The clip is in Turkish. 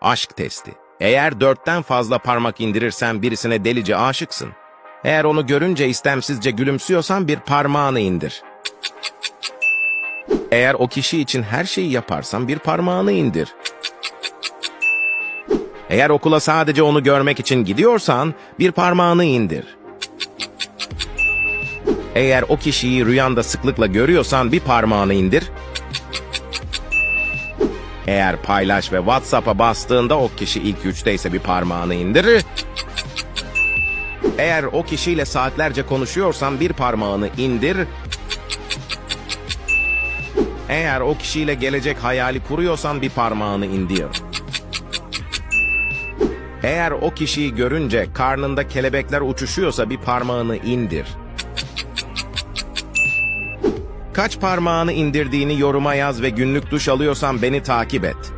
Aşk testi. Eğer dörtten fazla parmak indirirsen birisine delice aşıksın. Eğer onu görünce istemsizce gülümsüyorsan bir parmağını indir. Eğer o kişi için her şeyi yaparsan bir parmağını indir. Eğer okula sadece onu görmek için gidiyorsan bir parmağını indir. Eğer o kişiyi rüyanda sıklıkla görüyorsan bir parmağını indir. Eğer paylaş ve WhatsApp'a bastığında o kişi ilk üçteyse bir parmağını indir. Eğer o kişiyle saatlerce konuşuyorsan bir parmağını indir. Eğer o kişiyle gelecek hayali kuruyorsan bir parmağını indir. Eğer o kişiyi görünce karnında kelebekler uçuşuyorsa bir parmağını indir. Kaç parmağını indirdiğini yoruma yaz ve günlük duş alıyorsan beni takip et.